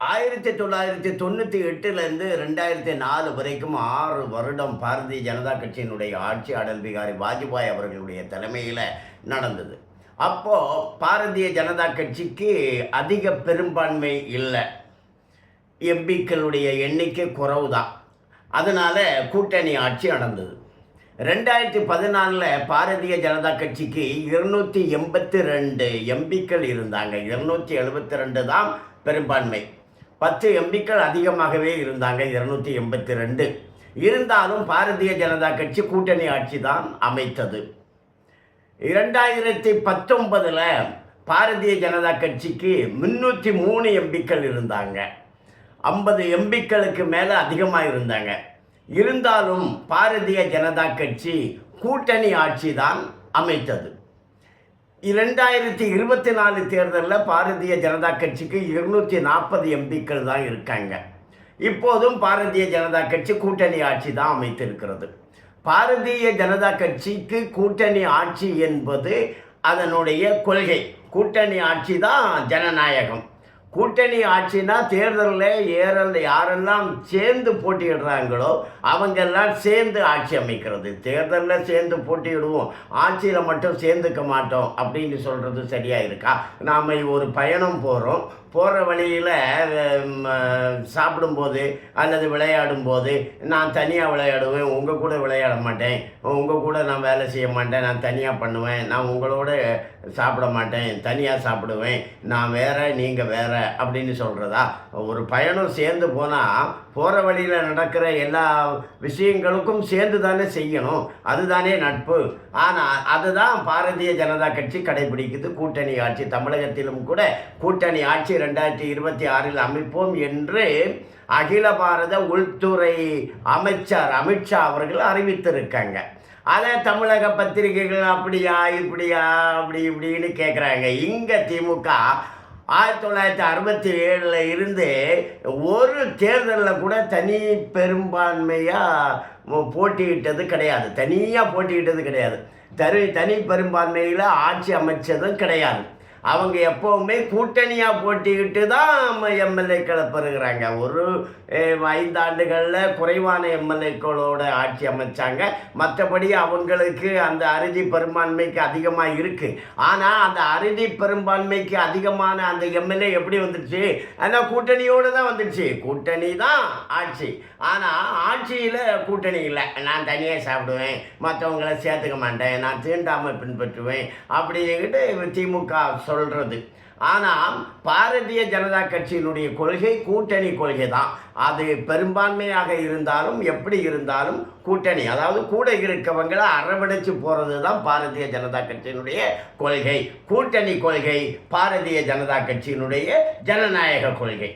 ஆயிரத்தி தொள்ளாயிரத்தி தொண்ணூற்றி எட்டுலேருந்து ரெண்டாயிரத்தி நாலு வரைக்கும் ஆறு வருடம் பாரதிய ஜனதா கட்சியினுடைய ஆட்சி அடல் பிகாரி வாஜ்பாய் அவர்களுடைய தலைமையில் நடந்தது. அப்போது பாரதிய ஜனதா கட்சிக்கு அதிக பெரும்பான்மை இல்லை. எம்பிக்களுடைய எண்ணிக்கை குறவு தான் அதனால் கூட்டணி ஆட்சி நடந்தது. ரெண்டாயிரத்தி பதினாலில் பாரதிய ஜனதா கட்சிக்கு இருநூற்றி எண்பத்தி ரெண்டு எம்பிக்கள் இருந்தாங்க. இருநூற்றி எழுபத்தி ரெண்டு தான் பெரும்பான்மை. பத்து எம்பிக்கள் அதிகமாகவே இருந்தாங்க இருநூற்றி எண்பத்தி ரெண்டு. இருந்தாலும் பாரதிய ஜனதா கட்சி கூட்டணி ஆட்சி தான் அமைத்தது. இரண்டாயிரத்தி பத்தொன்பதில் பாரதிய ஜனதா கட்சிக்கு முன்னூற்றி மூணு எம்பிக்கள் இருந்தாங்க. ஐம்பது எம்பிக்களுக்கு மேலே அதிகமாக இருந்தாங்க. இருந்தாலும் பாரதிய ஜனதா கட்சி கூட்டணி ஆட்சி தான் அமைத்தது. இரண்டாயிரத்தி இருபத்தி நாலு தேர்தலில் பாரதிய ஜனதா கட்சிக்கு இருநூற்றி நாற்பது எம்பிக்கள் தான் இருக்காங்க. இப்போதும் பாரதிய ஜனதா கட்சி கூட்டணி ஆட்சி தான் அமைத்திருக்கிறது. பாரதிய ஜனதா கட்சிக்கு கூட்டணி ஆட்சி என்பது அதனுடைய கொள்கை. கூட்டணி ஆட்சி தான் ஜனநாயகம். கூட்டணி ஆட்சினா தேர்தலில் ஏறல் யாரெல்லாம் சேர்ந்து போட்டியிடுறாங்களோ அவங்கெல்லாம் சேர்ந்து ஆட்சி அமைக்கிறது. தேர்தலில் சேர்ந்து போட்டியிடுவோம். ஆட்சியில் மட்டும் சேர்ந்துக்க மாட்டோம் அப்படின்னு சொல்கிறது சரியாக இருக்கா? நாம் ஒரு பயணம் போகிறோம் போகிற வழியில் சாப்பிடும்போது அல்லது விளையாடும்போது நான் தனியாக விளையாடுவேன். உங்கள் கூட விளையாட மாட்டேன். உங்கள் கூட நான் வேலை செய்ய மாட்டேன். நான் தனியாக பண்ணுவேன். நான் உங்களோட சாப்பிட மாட்டேன். தனியாக சாப்பிடுவேன். நான் வேறு நீங்கள் வேறு. அப்படின்னு சொல்கிறதா ஒரு பயணம் சேர்ந்து போனால் போகிற வழியில் நடக்கிற எல்லா விஷயங்களுக்கும் சேர்ந்து தானே செய்யணும். அதுதானே நட்பு. ஆனால் அதுதான் பாரதிய ஜனதா கட்சி கடைபிடிக்குது. கூட்டணி ஆட்சி தமிழகத்திலும் கூட கூட்டணி ஆட்சி ரெண்டாயிரத்தி இருபத்தி ஆறில் அமைப்போம் என்று அகில பாரத உள்துறை அமைச்சர் அமித்ஷா அவர்கள் அறிவித்திருக்காங்க. அதை தமிழக பத்திரிகைகள் அப்படியா இப்படியா அப்படி இப்படின்னு கேட்குறாங்க இங்கே திமுக ஆயிரத்தி தொள்ளாயிரத்தி அறுபத்தி ஏழில் இருந்து ஒரு தேர்தலில் கூட தனி பெரும்பான்மையாக போட்டியிட்டது கிடையாது. தனியாக போட்டியிட்டது கிடையாது. தனி தனி பெரும்பான்மையில் ஆட்சி அமைச்சதும் கிடையாது. அவங்க எப்போவுமே கூட்டணியாக போட்டிக்கிட்டு தான் எம்எல்ஏக்களை பெறுகிறாங்க. ஒரு ஐந்தாண்டுகளில் குறைவான எம்எல்ஏக்களோட ஆட்சி அமைச்சாங்க. மற்றபடி அவங்களுக்கு அந்த அறுதி பெரும்பான்மைக்கு அதிகமாக இருக்குது ஆனால் அந்த அறுதி பெரும்பான்மைக்கு அதிகமான அந்த எம்எல்ஏ எப்படி வந்துடுச்சு ஆனால் கூட்டணியோடு தான் வந்துடுச்சு கூட்டணி தான் ஆட்சி. ஆனால் ஆட்சியில் கூட்டணி இல்லை. நான் தனியாக சாப்பிடுவேன். மற்றவங்கள சேர்த்துக்க மாட்டேன். நான் தீண்டாமல் பின்பற்றுவேன். அப்படிங்கிட்டு திமுக சொல்கிறது ஆனால் பாரதிய ஜனதா கட்சியினுடைய கொள்கை கூட்டணி கொள்கை தான் அது பெரும்பான்மையாக இருந்தாலும் எப்படி இருந்தாலும் கூட்டணி. அதாவது கூட இருக்கவங்களை அரவணைச்சு போகிறது தான் பாரதிய ஜனதா கட்சியினுடைய கொள்கை. கூட்டணி கொள்கை பாரதிய ஜனதா கட்சியினுடைய ஜனநாயக கொள்கை.